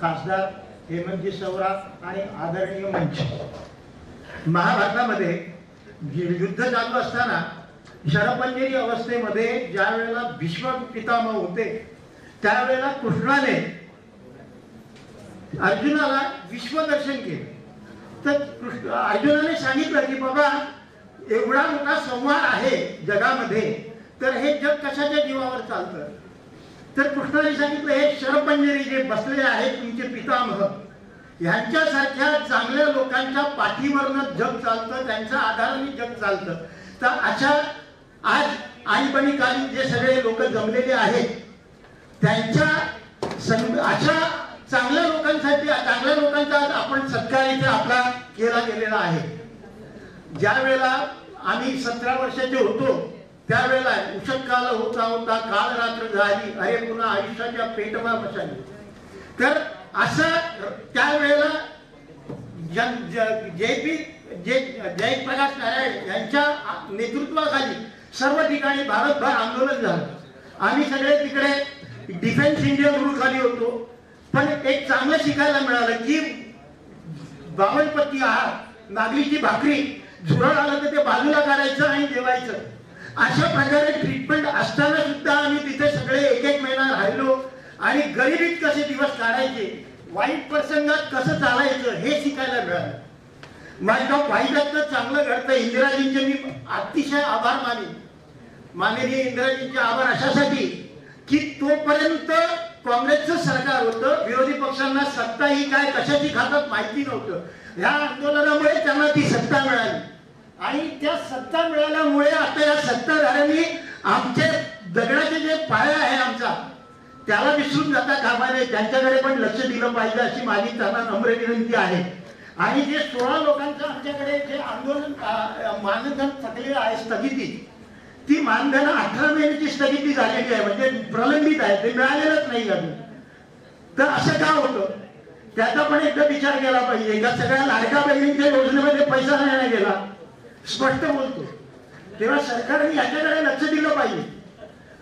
खासदार हेमंतजी सवरा आणि आदरणीय मंच महाभारतामध्ये युद्ध चालू असताना शरपंजरी अवस्थेमध्ये ज्या वेळेला भीष्म पितामह होते त्यावेळेला कृष्णाने अर्जुनाला विश्वदर्शन केलं. तर कृष्ण अर्जुनाने सांगितलं की बाबा एवढा मोठा संवाद आहे जगामध्ये तर हे जग कशाच्या जीवावर चालतं? तर कृष्णाने सांगितलं हे शरपंजरी जे बसलेले आहेत तुमचे पितामह ह्यांच्यासारख्या चांगल्या लोकांच्या पाठीवरनं जग चालतं त्यांच्या आधाराने जग चालतं. तर अशा आज आणीबाणीकालीन जे सगळे लोक जमलेले आहेत त्यांच्या अशा चांगल्या लोकांसाठी चांगल्या लोकांचा आपण सत्कार इथे आपला केला गेलेला आहे. ज्या वेळेला आम्ही सतरा वर्षाचे होतो त्यावेळेला उषण काल होता होता काल रात्र झाली अरे पुन्हा आयुष्याच्या पेटवा बसाली तर असं त्यावेळेला जन- ज- जे पी जे जयप्रकाश नारायण यांच्या नेतृत्वाखाली सर्व ठिकाणी भारतभर आंदोलन झालं. आम्ही सगळे तिकडे डिफेन्स इंडियन रूल खाली होतो. पण एक चांगलं शिकायला मिळालं की बावनपत्ती आहार नागलीची भाकरी झुरळ आलं तर ते बाजूला काढायचं आणि जेवायचं. अशा प्रकारे ट्रीटमेंट असताना सुद्धा आम्ही तिथे सगळे एक एक महिना राहिलो. आणि गरिबीत कसे दिवस काढायचे. वाईट प्रसंगात कसं चालायचं हे शिकायला मिळालं. माझं वाईटातलं चांगलं घडतं. इंदिराजींचे मी अतिशय आभार माने. माननीय इंदिराजींचे आभार अशासाठी की तोपर्यंत काँग्रेसचं सरकार होतं. विरोधी पक्षांना सत्ता ही काय कशाची खातात माहिती नव्हतं. ह्या आंदोलनामुळे त्यांना ती सत्ता मिळाली. आणि त्या सत्ता मिळाल्यामुळे आता या सत्ताधाऱ्यांनी आमचे दगडाचे जे पाया आहे आमचा त्याला विसरून जाता कामा नये. त्यांच्याकडे पण लक्ष दिलं पाहिजे अशी माझी त्यांना नम्र विनंती आहे. आणि जे सोळा लोकांचं आमच्याकडे जे आंदोलन मानधन थकलेलं आहे स्थगिती ती मानधन अठरा महिन्याची स्थगिती झालेली आहे म्हणजे प्रलंबित आहे ते मिळालेलंच नाही अजून. तर असं का होतं? त्याचा पण एकदा विचार केला पाहिजे. एकदा सगळ्या लाडका बहिणींच्या योजनेमध्ये पैसा नाही गेला. स्पष्ट बोलतो. तेव्हा सरकारने याच्याकडे लक्ष दिलं पाहिजे.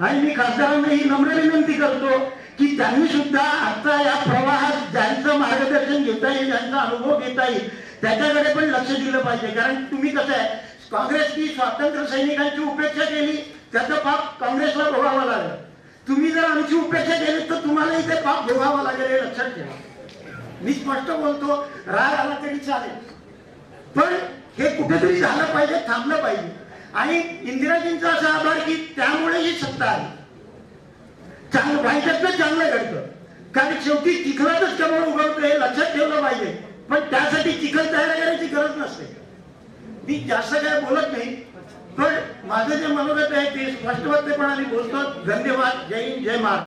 आणि मी खासदारांना ही नम्र विनंती करतो की त्यांनी सुद्धा आता या प्रवाहात ज्यांचं मार्गदर्शन घेता येईल ज्यांचा अनुभव घेता येईल त्याच्याकडे पण लक्ष दिलं पाहिजे. कारण तुम्ही कसं आहे काँग्रेसनी स्वातंत्र्य सैनिकांची उपेक्षा केली त्याचं पाप काँग्रेसला भोगावं लागलं. तुम्ही जर आमची उपेक्षा केली तर तुम्हाला इथे पाप भोगावं लागेल हे लक्षात ठेवा. मी स्पष्ट बोलतो राग आला तरी चालेल. पण हे कुठेतरी झालं पाहिजे थांबलं पाहिजे. आणि इंदिराजींचा असा आभार की त्यामुळे ही सत्ता आली. चांगलं वाईटातलं चांगलं घडतं. कारण शेवटी चिखलातच कमळ उगवतं हे लक्षात ठेवलं पाहिजे. पण त्यासाठी चिखल तयार करायची गरज नसते. मी जास्त काय बोलत नाही पण माझं जे मनोगत आहे ते स्पष्टवक्तेपणाने बोलतो. धन्यवाद. जय हिंद जय महाराज